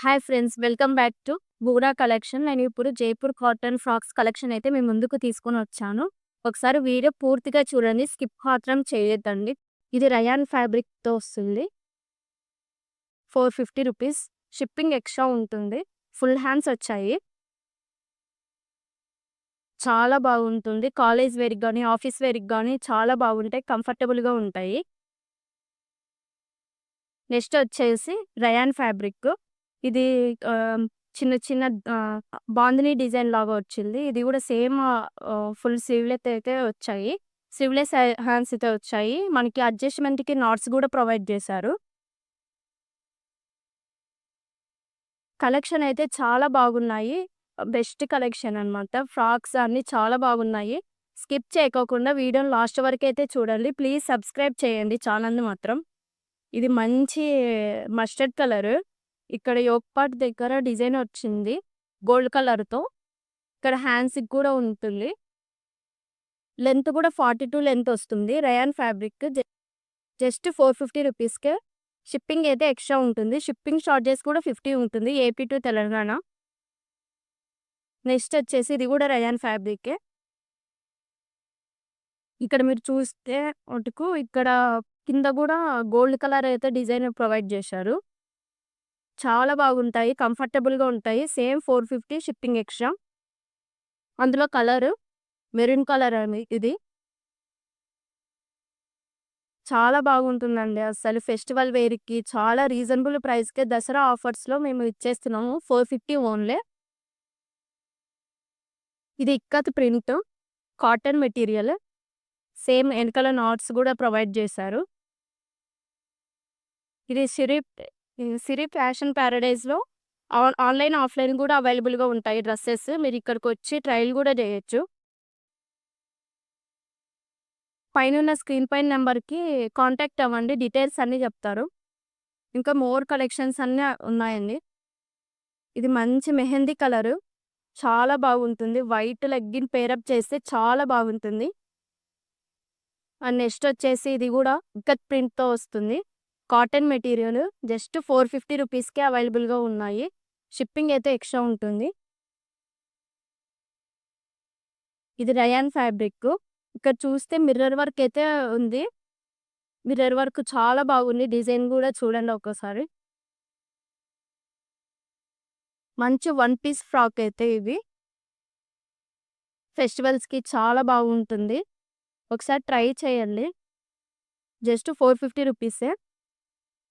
Hi friends welcome back to Boora collection నేను ఇప్పుడు Jaipur cotton frocks collection అయితే మేము ముందుకు తీసుకొని వచ్చాను. ఒకసారి వీడియో పూర్తిగా చూడండి స్కిప్ మాత్రం చేయొద్దండి. ఇది రయాన్ ఫ్యాబ్రిక్తో వస్తుంది. Four fifty rupees shipping extra ఉంటుంది. ఫుల్ హ్యాండ్స్ వచ్చాయి. చాలా బాగుంటుంది. కాలేజ్ వేర్కి కానీ ఆఫీస్ వేర్కి కానీ చాలా బాగుంటాయి కంఫర్టబుల్గా ఉంటాయి. నెక్స్ట్ వచ్చేసి రయాన్ ఫ్యాబ్రిక్ ఇది ఆహ్, చిన్న చిన్న ఆహ్, బాందిని డిజైన్ లాగా వచ్చింది. ఇది కూడా సేమ్ ఆహ్, ఫుల్ స్లీవ్‌లెస్ అయితే వచ్చాయి. స్లీవ్‌లెస్ హ్యాండ్స్ అయితే వచ్చాయి. మనకి అడ్జస్ట్‌మెంట్‌కి నాట్స్ కూడా ప్రొవైడ్ చేశారు. కలెక్షన్ అయితే చాలా బాగున్నాయి. బెస్ట్ కలెక్షన్ అనమాట. ఫ్రాక్స్ అన్నీ చాలా బాగున్నాయి. స్కిప్ చేయకోకుండా వీడియోని లాస్ట్ వరకైతే చూడండి. ప్లీజ్ సబ్స్క్రైబ్ చేయండి ఛానల్‌ని మాత్రం. ఇది మంచి మస్టర్డ్ కలరు. ఇక్కడ యోక్ పార్ట్ దగ్గర డిజైన్ వచ్చింది. గోల్డ్ కలర్‌తో. ఇక్కడ హ్యాండ్స్‌కి కూడా ఉంటుంది. లెంత్ కూడా 42 లెంత్ వస్తుంది. రయాన్ ఫ్యాబ్రిక్ జస్ట్ జస్ట్ 450 రూపీస్‌కే. షిప్పింగ్ అయితే ఎక్స్ట్రా ఉంటుంది. షిప్పింగ్ చార్జెస్ కూడా 50 ఉంటుంది. AP to Telangana. నెక్స్ట్ వచ్చేసి ఇది కూడా రయాన్ ఫ్యాబ్రికే. ఇక్కడ మీరు చూస్తే మటుకు ఇక్కడ కింద కూడా గోల్డ్ కలర్ అయితే డిజైన్ ప్రొవైడ్ చేశారు. చాలా బాగుంటాయి. కంఫర్టబుల్‌గా ఉంటాయి. Same 450 shipping extra. అందులో కలరు మెరూన్ కలర్ అని ఇది. చాలా బాగుంటుందండి అసలు ఫెస్టివల్ వేర్‌కి చాలా రీజనబుల్ ప్రైస్‌కే దసరా ఆఫర్స్‌లో మేము ఇచ్చేస్తున్నాము. 450 ఓన్లీ. ఇది ikat print. Cotton material. Same వెనకాల నాట్స్ కూడా ప్రొవైడ్ చేశారు. ఇది సిరి సిరి ఫ్యాషన్ ప్యారడైజ్లో ఆన్ ఆన్‌లైన్, ఆఫ్‌లైన్ కూడా అవైలబుల్‌గా ఉంటాయి డ్రెస్సెస్ మీరు ఇక్కడికి వచ్చి ట్రయల్ కూడా చేయొచ్చు. పైనున్న స్క్రీన్ పైన నెంబర్కి కాంటాక్ట్ అవ్వండి. డీటెయిల్స్ అన్నీ చెప్తారు. ఇంకా మోర్ కలెక్షన్స్ అన్నీ ఉన్నాయండి. ఇది మంచి మెహందీ కలరు. చాలా బాగుంటుంది. వైట్ లెగ్గిన్ పేరప్ చేస్తే చాలా బాగుంటుంది. అండ్ నెక్స్ట్ వచ్చేసి ఇది కూడా గత్ ప్రింట్‌తో వస్తుంది. కాటన్ మెటీరియల్ జస్ట్ 450 రూపీస్‌కే అవైలబుల్‌గా ఉన్నాయి. షిప్పింగ్ అయితే ఎక్స్ట్రా ఉంటుంది. ఇది రయాన్ ఫ్యాబ్రిక్. ఇక్కడ చూస్తే మిర్రర్ వర్క్ అయితే ఉంది. మిర్రర్ వర్క్ చాలా బాగుంది. డిజైన్ కూడా చూడండి ఒక్కసారి. మంచి వన్ పీస్ ఫ్రాక్ అయితే ఇవి. ఫెస్టివల్స్‌కి చాలా బాగుంటుంది. ఒకసారి ట్రై చేయండి. జస్ట్ 450 రూపీసే.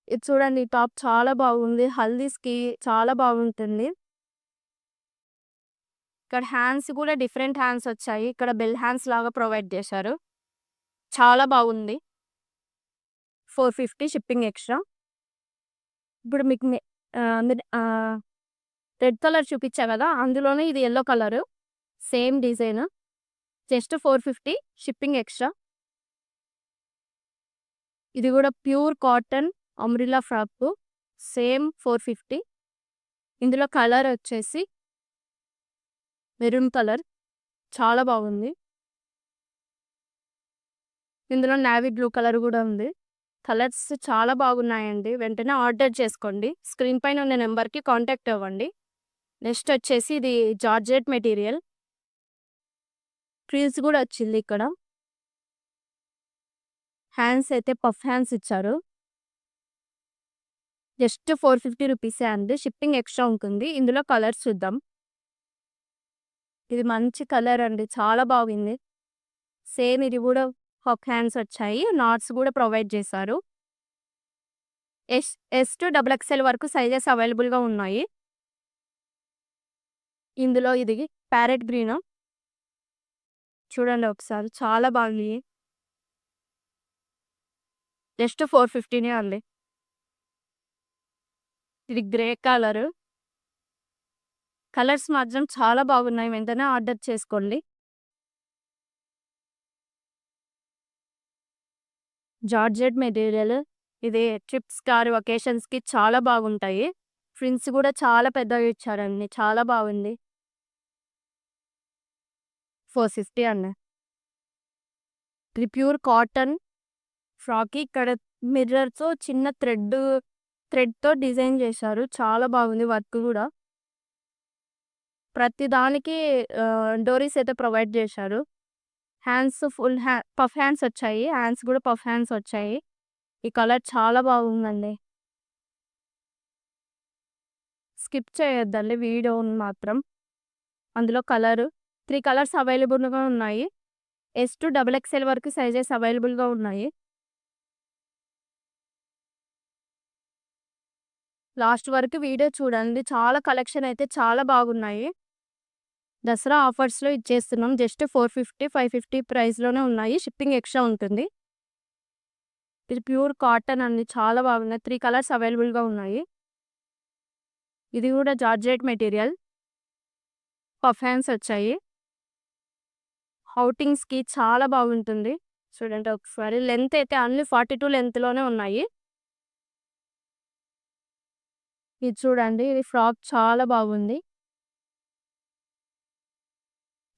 ఇది చూడండి ఈ టాప్ చాలా బాగుంది. హల్దీస్‌కి చాలా బాగుంటుంది. ఇక్కడ హ్యాండ్స్ కూడా డిఫరెంట్ హ్యాండ్స్ వచ్చాయి. ఇక్కడ బెల్ హ్యాండ్స్ లాగా ప్రొవైడ్ చేశారు. చాలా బాగుంది. 450 షిప్పింగ్ ఎక్స్ట్రా. ఇప్పుడు మీకు రెడ్ కలర్ చూపించా కదా! అందులోనే ఇది yellow colour. Same design. Just 450 shipping extra. ఇది కూడా pure cotton umbrella frock same 450. ఇందులో కలర్ వచ్చేసి మెరూన్ కలర్. చాలా బాగుంది. ఇందులో నావీ బ్లూ కలర్ కూడా ఉంది. కలర్స్ చాలా బాగున్నాయండి. వెంటనే ఆర్డర్ చేసుకోండి. స్క్రీన్ పైన ఉన్న నెంబర్కి కాంటాక్ట్ అవ్వండి. నెక్స్ట్ వచ్చేసి ఇది జార్జెట్ మెటీరియల్. ఫ్రీల్స్ కూడా వచ్చింది ఇక్కడ. హ్యాండ్స్ అయితే పఫ్ హ్యాండ్స్ ఇచ్చారు. జస్ట్ 450 రూపీసే అండి. షిప్పింగ్ ఎక్స్ట్రా ఉంటుంది. ఇందులో కలర్స్ చూద్దాం. ఇది మంచి కలర్ అండి. చాలా బాగుంది. సేమ్ ఇది కూడా హక్ హ్యాండ్స్ వచ్చాయి. నాట్స్ కూడా ప్రొవైడ్ చేశారు. S S to double XL వరకు సైజెస్ అవైలబుల్‌గా ఉన్నాయి. ఇందులో ఇది ప్యారెట్ గ్రీన్. చూడండి ఒకసారి చాలా బాగుంది. జస్ట్ 450నే అండి. ఇది గ్రే కలరు. కలర్స్ మాత్రం చాలా బాగున్నాయి. వెంటనే ఆర్డర్ చేసుకోండి. Georgette material. ఇది ట్రిప్స్ కార్ ఒకేషన్స్‌కి చాలా బాగుంటాయి. ఫ్రిల్స్ కూడా చాలా పెద్దగా ఇచ్చారండి. చాలా బాగుంది. 450 అండి. ఇది ప్యూర్ కాటన్ ఫ్రాక్ ఇక్కడ మిర్రర్‌తో చిన్న థ్రెడ్ థ్రెడ్‌తో డిజైన్ చేశారు. చాలా బాగుంది వర్క్ కూడా ప్రతి దానికి డోరీస్ అయితే ప్రొవైడ్ చేశారు. హ్యాండ్స్ ఫుల్ హ్యా పఫ్ హ్యాండ్స్ వచ్చాయి. హ్యాండ్స్ కూడా పఫ్ హ్యాండ్స్ వచ్చాయి. ఈ కలర్ చాలా బాగుందండి. స్కిప్ చేయొద్దండి వీడియోని మాత్రం. అందులో కలరు త్రీ కలర్స్ అవైలబుల్‌గా ఉన్నాయి. ఎస్ టు డబుల్ ఎక్స్‌ఎల్ వరకు సైజెస్ అవైలబుల్‌గా ఉన్నాయి. లాస్ట్ వరకు వీడియో చూడండి. చాలా కలెక్షన్ అయితే చాలా బాగున్నాయి. దసరా ఆఫర్స్‌లో ఇచ్చేస్తున్నాం. జస్ట్ 450, 550 ప్రైస్‌లోనే ఉన్నాయి. షిప్పింగ్ ఎక్స్ట్రా ఉంటుంది. ఇది ప్యూర్ కాటన్ అండి. చాలా బాగున్నాయి. త్రీ కలర్స్ అవైలబుల్‌గా ఉన్నాయి. ఇది కూడా జార్జెట్ మెటీరియల్. పఫ్ హ్యాండ్స్ వచ్చాయి. హౌటింగ్స్కి చాలా బాగుంటుంది. చూడండి ఒకసారి. లెంత్ అయితే అన్లీ ఫార్టీ టూ లెంత్‌లోనే ఉన్నాయి. ఇది చూడండి. ఇది ఫ్రాక్ చాలా బాగుంది.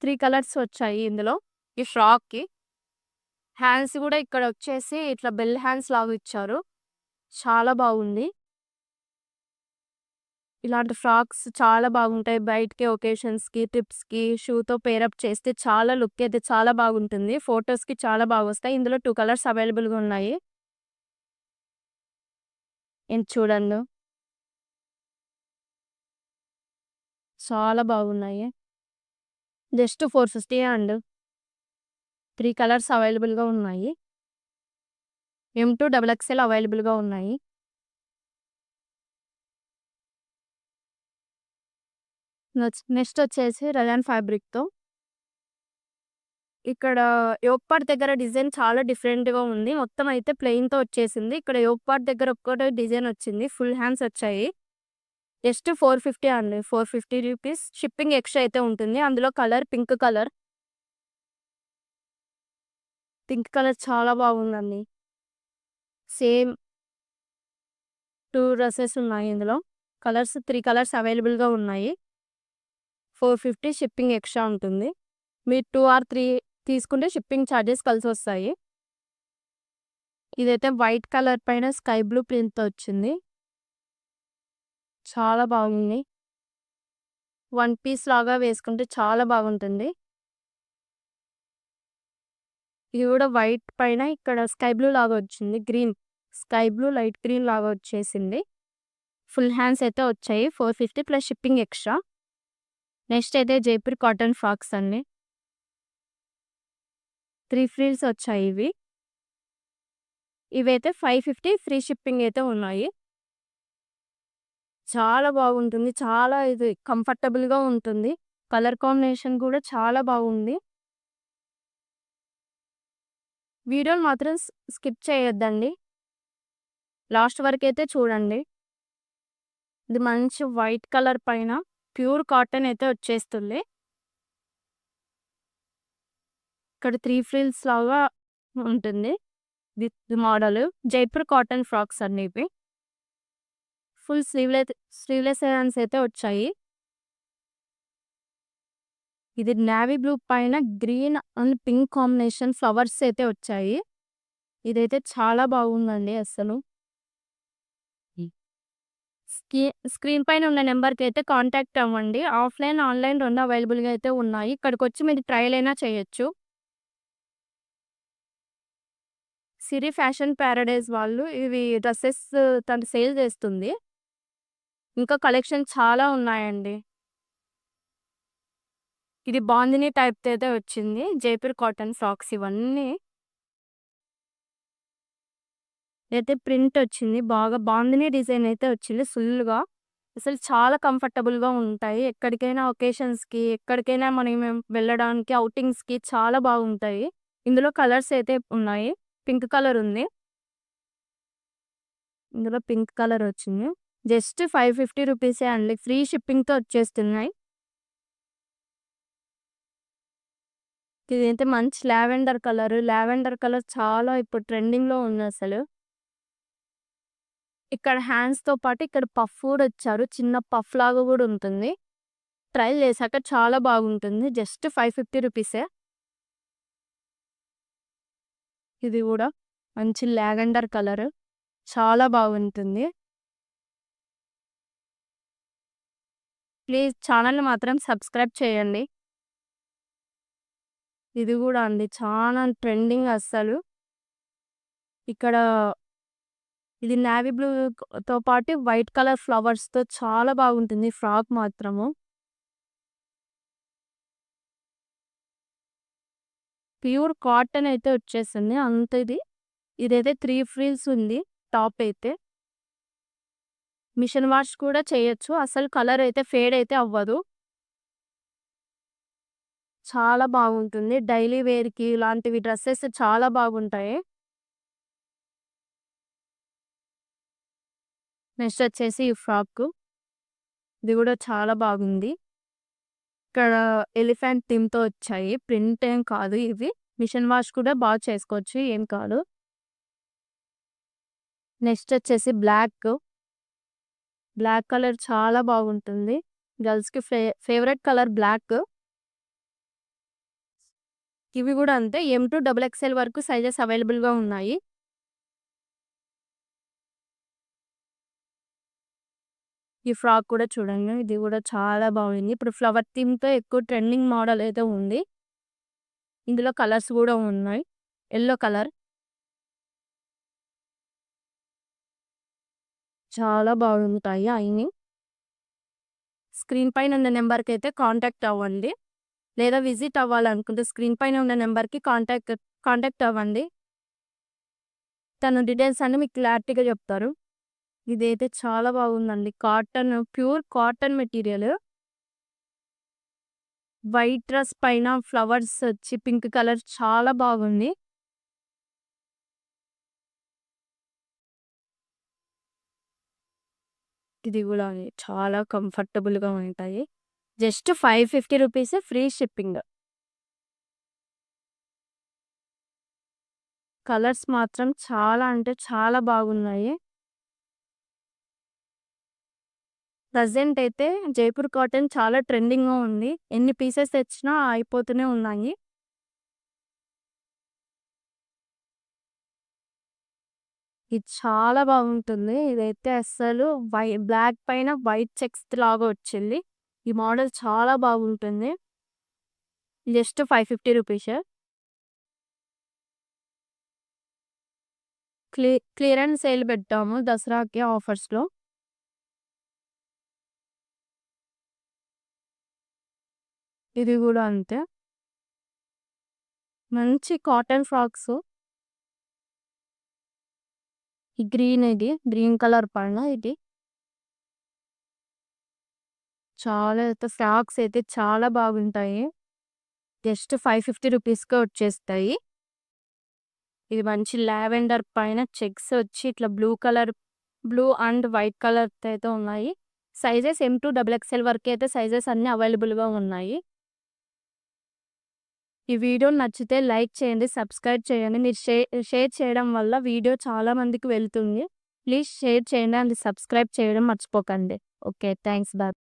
త్రీ కలర్స్ వచ్చాయి ఇందులో. ఈ ఫ్రాక్‌కి. హ్యాండ్స్ కూడా ఇక్కడ వచ్చేసి ఇట్లా బెల్ హ్యాండ్స్ లాగా ఇచ్చారు. చాలా బాగుంది. ఇలాంటి ఫ్రాక్స్ చాలా బాగుంటాయి. బయటకి ఒకేషన్స్‌కి, ట్రిప్స్‌కి షూతో పేరప్ చేస్తే చాలా లుక్ అయితే చాలా బాగుంటుంది. ఫొటోస్కి చాలా బాగొస్తాయి. ఇందులో టూ కలర్స్ అవైలబుల్‌గా ఉన్నాయి. ఇది చూడండి. చాలా బాగున్నాయి. Just four fifty and three colours అవైలబుల్‌గా ఉన్నాయి. ఎం టూ డబుల్ ఎక్స్‌ఎల్ అవైలబుల్‌గా ఉన్నాయి. నెక్స్ట్ నెక్స్ట్ వచ్చేసి రయాన్ ఫ్యాబ్రిక్‌తో ఇక్కడ యోక్పాట్ దగ్గర డిజైన్ చాలా డిఫరెంట్‌గా ఉంది. మొత్తం అయితే ప్లెయిన్‌తో వచ్చేసింది. ఇక్కడ యోక్ దగ్గర ఒక్కటే డిజైన్ వచ్చింది. ఫుల్ హ్యాండ్స్ వచ్చాయి. జస్ట్ 450 అండి. 450 రూపీస్. షిప్పింగ్ ఎక్స్ట్రా అయితే ఉంటుంది. అందులో colour pink colour. Pink colour చాలా బాగుందండి. సేమ్ టూ డ్రెస్సెస్ ఉన్నాయి ఇందులో. కలర్స్ త్రీ కలర్స్ అవైలబుల్‌గా ఉన్నాయి. 450 షిప్పింగ్ ఎక్స్ట్రా ఉంటుంది. మీరు టూ ఆర్ త్రీ తీసుకుంటే షిప్పింగ్ ఛార్జెస్ కలిసి వస్తాయి ఇదైతే వైట్ కలర్ పైన స్కై బ్లూ ప్రింట్‌తో వచ్చింది. చాలా బాగుంది. వన్ పీస్ లాగా వేసుకుంటే చాలా బాగుంటుంది. ఇది కూడా వైట్ పైన ఇక్కడ స్కై బ్లూ లాగా వచ్చింది. Green sky blue, light green లాగా వచ్చేసింది. ఫుల్ హ్యాండ్స్ అయితే వచ్చాయి. 450 ప్లస్ షిప్పింగ్ ఎక్స్ట్రా. నెక్స్ట్ అయితే జైపూర్ కాటన్ ఫ్రాక్స్ అండి. త్రీ ఫ్రీల్స్ వచ్చాయి ఇవి. ఇవైతే 550 ఫ్రీ షిప్పింగ్ అయితే ఉన్నాయి. చాలా బాగుంటుంది. చాలా ఇది కంఫర్టబుల్‌గా ఉంటుంది. కలర్ కాంబినేషన్ కూడా చాలా బాగుంది. వీడియోని మాత్రం స్కిప్ చేయొద్దండి. లాస్ట్ వరకు అయితే చూడండి. ఇది మంచి వైట్ కలర్ పైన ప్యూర్ కాటన్ అయితే వచ్చేస్తుంది. ఇక్కడ త్రీ ఫ్రిల్స్ లాగా ఉంటుంది. ఇది మోడల్ జైపూర్ కాటన్ ఫ్రాక్స్ అండి ఇవి. ఫుల్ స్లీవ్‌లెత్ స్లీవ్‌లెస్ హ్యాండ్స్ అయితే వచ్చాయి. ఇది నేవీ బ్లూ పైన green and pink combination flowers అయితే వచ్చాయి. ఇదైతే చాలా బాగుందండి అస్సలు. స్కి స్క్రీన్ పైన ఉన్న నెంబర్‌కి అయితే కాంటాక్ట్ అవ్వండి. ఆఫ్‌లైన్, ఆన్‌లైన్ 2 అవైలబుల్‌గా అయితే ఉన్నాయి. ఇక్కడికొచ్చి మీరు ట్రయల్ అయినా చేయొచ్చు. సిరి ఫ్యాషన్ పారడైజ్ వాళ్ళు ఇవి డ్రెసెస్ తను సేల్ చేస్తుంది. ఇంకా కలెక్షన్ చాలా ఉన్నాయండి. ఇది బాందిని టైప్‌తో అయితే వచ్చింది. జైపూర్ కాటన్ ఫ్రాక్స్ ఇవన్నీ. అయితే ప్రింట్ వచ్చింది. బాగా బాందిని డిజైన్ అయితే వచ్చింది ఫుల్‌గా. అసలు చాలా కంఫర్టబుల్‌గా ఉంటాయి. ఎక్కడికైనా ఒకేషన్స్‌కి, ఎక్కడికైనా మనం వెళ్ళడానికి ఔటింగ్స్‌కి చాలా బాగుంటాయి. ఇందులో కలర్స్ అయితే ఉన్నాయి. పింక్ కలర్ ఉంది. ఇందులో పింక్ కలర్ వచ్చింది. జస్ట్ 550 రూపీసే అండి. ఫ్రీ షిప్పింగ్‌తో వచ్చేస్తున్నాయి. ఇదైతే మంచి లావెండర్ కలర్. లావెండర్ కలర్ చాలా ఇప్పుడు ట్రెండింగ్‌లో ఉంది అసలు ఇక్కడ హ్యాండ్స్‌తో పాటు ఇక్కడ పఫ్ కూడా ఇచ్చారు. చిన్న పఫ్ లాగా కూడా ఉంటుంది. ట్రై చేశాక చాలా బాగుంటుంది. జస్ట్ 550 రూపీసే. ఇది కూడా మంచి లావెండర్ కలర్. చాలా బాగుంటుంది. ప్లీజ్ ఛానల్‌ని మాత్రం సబ్స్క్రైబ్ చేయండి. ఇది కూడా అండి. చాలా ట్రెండింగ్ అస్సలు. ఇక్కడ ఇది నేవీ బ్లూతో పాటు వైట్ కలర్ ఫ్లవర్స్‌తో చాలా బాగుంటుంది ఫ్రాక్ మాత్రము. ప్యూర్ కాటన్ అయితే వచ్చేసింది. అంత ఇది. ఇదైతే త్రీ ఫ్రీల్స్ ఉంది టాప్ అయితే. మిషన్ వాష్ కూడా చేయొచ్చు. అసలు కలర్ అయితే ఫేడ్ అయితే అవ్వదు. చాలా బాగుంటుంది. డైలీ వేర్‌కి ఇలాంటివి డ్రెస్సెస్ చాలా బాగుంటాయి. నెక్స్ట్ వచ్చేసి ఈ ఫ్రాక్ ఇది కూడా చాలా బాగుంది. ఇక్కడ ఎలిఫెంట్ థీమ్‌తో వచ్చాయి. ప్రింట్ ఏం కాదు ఇవి. మిషన్ వాష్ కూడా బాగా చేసుకోవచ్చు. ఏం కాదు. నెక్స్ట్ వచ్చేసి బ్లాక్. బ్లాక్ కలర్ చాలా బాగుంటుంది. గర్ల్స్‌కి ఫే ఫేవరెట్ కలర్ బ్లాక్. ఇవి కూడా అంతే. ఎం టు డబుల్ ఎక్స్‌ఎల్ వరకు సైజెస్ అవైలబుల్‌గా ఉన్నాయి. ఈ ఫ్రాక్ కూడా చూడండి. ఇది కూడా చాలా బాగుంది. ఇప్పుడు ఫ్లవర్ థీమ్‌తో ఎక్కువ ట్రెండింగ్ మోడల్ అయితే ఉంది. ఇందులో కలర్స్ కూడా ఉన్నాయి. Yellow colour. చాలా బాగుంటాయి అన్నీ. స్క్రీన్ పైన ఉన్న నెంబర్కి అయితే కాంటాక్ట్ అవ్వండి. లేదా విజిట్ అవ్వాలనుకుంటే స్క్రీన్ పైన ఉన్న నెంబర్కి కాంటాక్ట్ కాంటాక్ట్ అవ్వండి. తను డీటెయిల్స్ అన్నీ మీకు క్లారిటీగా చెప్తారు. ఇదైతే చాలా బాగుందండి. Cotton pure cotton material. White dress పైన ఫ్లవర్స్ వచ్చి పింక్ కలర్ చాలా బాగుంది. ఇది గూడా చాలా కంఫర్టబుల్‌గా ఉంటాయి. Just five fifty rupees free shipping. Colours మాత్రం చాలా అంటే చాలా బాగున్నాయి. ప్రజెంట్ అయితే జైపూర్ కాటన్ చాలా ట్రెండింగ్‌గా ఉంది. ఎన్ని పీసెస్ తెచ్చినా అయిపోతూనే ఉన్నాయి. ఇది చాలా బాగుంటుంది. ఇదైతే అస్సలు వై బ్లాక్ పైన వైట్ చెక్స్ లాగా వచ్చింది. ఈ మోడల్ చాలా బాగుంటుంది. జస్ట్ 550 రూపీసే. క్లి క్లియరెన్స్ సేల్ పెట్టాము దసరాకి ఆఫర్స్‌లో. ఇది కూడా అంతే. మంచి కాటన్ ఫ్రాక్స్. ఈ గ్రీన్ ఇది. గ్రీన్ కలర్ పైన ఇది. చాలా అయితే ఫ్రాక్స్ అయితే చాలా బాగుంటాయి. జస్ట్ 550 రూపీస్‌కే వచ్చేస్తాయి. ఇది మంచి లావెండర్ పైన చెక్స్ వచ్చి ఇట్లా blue colour blue and white కలర్‌తో అయితే ఉన్నాయి. Sizes M to double XL అయితే సైజెస్ అన్నీ అవైలబుల్‌గా ఉన్నాయి. ఈ వీడియో నచ్చితే లైక్ చేయండి. సబ్స్క్రైబ్ చేయండి. మీరు షేర్ షేర్ చేయడం వల్ల వీడియో చాలా మందికి వెళ్తుంది. ప్లీజ్ షేర్ చేయండి అండ్ సబ్స్క్రైబ్ చేయడం మర్చిపోకండి. ఓకే. Thanks bye.